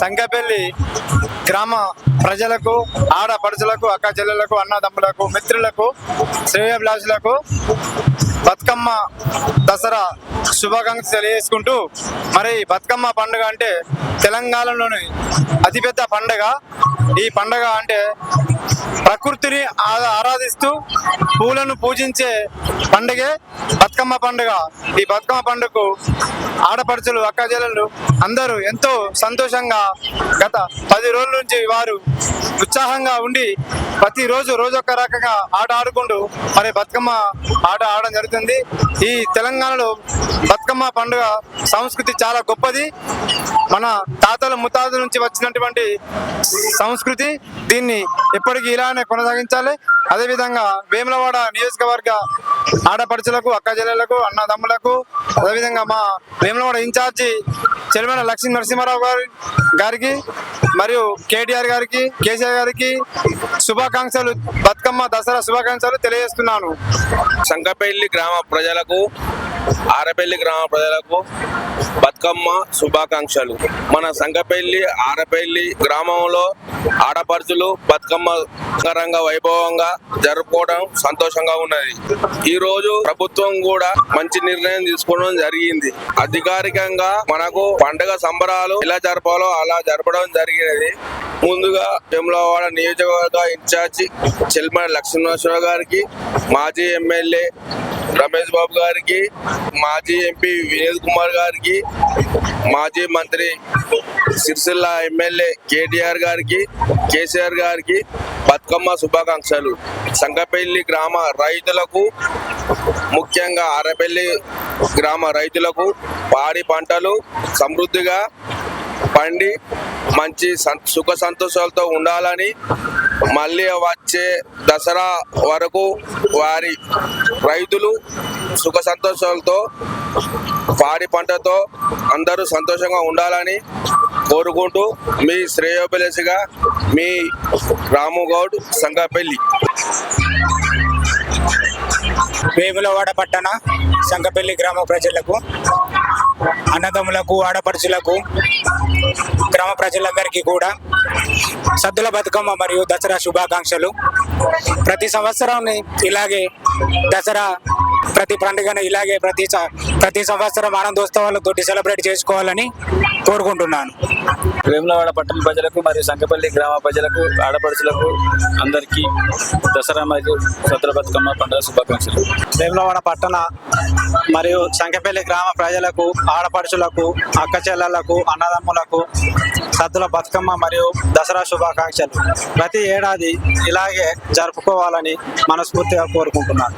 సంగపల్లి గ్రామ ప్రజలకు ఆడపడుచులకు అక్క చెల్లెలకు అన్నదమ్ములకు మిత్రులకు శ్రేయభిలాషులకు బతుకమ్మ దసరా శుభాకాంక్షలు తెలియజేసుకుంటూ మరి బతుకమ్మ పండుగ అంటే తెలంగాణలోని అతిపెద్ద పండుగ. ఈ పండుగ అంటే ప్రకృతిని ఆరాధిస్తూ పూలను పూజించే పండుగే బతుకమ్మ పండుగ. ఈ బతుకమ్మ పండుగకు ఆడపడుచులు అక్క అందరూ ఎంతో సంతోషంగా గత పది రోజుల నుంచి వారు ఉత్సాహంగా ఉండి ప్రతిరోజు రోజొక్క రకంగా ఆట ఆడుకుంటూ మరి బతుకమ్మ ఆట ఆడడం జరుగుతుంది. ఈ తెలంగాణలో బతుకమ్మ పండుగ సంస్కృతి చాలా గొప్పది. మన తాతల ముత్తాతల నుంచి వచ్చినటువంటి సంస్కృతి దీన్ని ఎప్పటికీ ఇలానే కొనసాగించాలి. అదేవిధంగా వేములవాడ నియోజకవర్గ ఆడపడుచులకు అక్క చెల్లెలకు అన్నదమ్ములకు అదేవిధంగా మా వేములవాడ ఇన్ఛార్జి చెరుమల లక్ష్మీ నరసింహారావు గారి గారికి మరియు కేటీఆర్ గారికి కేసీఆర్ గారికి శుభాకాంక్షలు. బతుకమ్మ దసరా శుభాకాంక్షలు తెలియజేస్తున్నాను. శంకపల్లి గ్రామ ప్రజలకు ఆరపల్లి గ్రామ ప్రజలకు బతుకమ్మ శుభాకాంక్షలు. మన సంగపల్లి ఆరపల్లి గ్రామంలో ఆడపడుచులు బతుకమ్మ రంగ వైభవంగా జరుపుకోవడం సంతోషంగా ఉన్నది. ఈ రోజు ప్రభుత్వం కూడా మంచి నిర్ణయం తీసుకోవడం జరిగింది. అధికారికంగా మనకు పండుగ సంబరాలు ఎలా జరపాలో అలా జరపడం జరిగినది. ముందుగా వేములవాడ నియోజకవర్గ ఇన్ఛార్జి చెల్మల లక్ష్మీనరసింహ గారికి మాజీ ఎమ్మెల్యే రమేష్ బాబు గారికి మాజీ ఎంపీ వినోద్ కుమార్ గారికి మాజీ మంత్రి సిరిసిల్ల ఎమ్మెల్యే కేటీఆర్ గారికి కేసీఆర్ గారికి బతుకమ్మ శుభాకాంక్షలు. సంగపల్లి గ్రామ రైతులకు ముఖ్యంగా అరపల్లి గ్రామ రైతులకు పాడి పంటలు సమృద్ధిగా పండి మంచి సుఖ సంతోషాలతో ఉండాలని మళ్ళీ వచ్చే దసరా వరకు వారి రైతులు సుఖ సంతోషాలతో పాడి పంటతో అందరూ సంతోషంగా ఉండాలని కోరుకుంటూ మీ శ్రేయోభిలాషిగా మీ రాముగౌడ్ సంగపల్లి వేములవాడ పట్టణ సంగపల్లి గ్రామ ప్రజలకు అన్నదమ్ములకు ఆడపడుచులకు గ్రామ ప్రజలందరికీ కూడా సద్దుల బతుకమ్మ మరియు దసరా శుభాకాంక్షలు. ప్రతి సంవత్సరం ఇలాగే దసరా ప్రతి పండుగను ఇలాగే ప్రతి ప్రతి సంవత్సరం ఆనందోత్సవాలతో సెలబ్రేట్ చేసుకోవాలని కోరుకుంటున్నాను. వేములవాడ పట్టణ ప్రజలకు మరియు సంకపల్లి గ్రామ ప్రజలకు ఆడపడుచులకు అందరికీ దసరా మరియు సద్ర బతుకమ్మ పండుగ శుభాకాంక్షలు. వేములవాడ పట్టణ మరియు సంకెపల్లి గ్రామ ప్రజలకు ఆడపడుచులకు అక్క చెల్లెళ్ళకు అన్నదమ్ములకు సద్దుల బతుకమ్మ మరియు దసరా శుభాకాంక్షలు. ప్రతి ఏడాది ఇలాగే జరుపుకోవాలని మనస్ఫూర్తిగా కోరుకుంటున్నాను.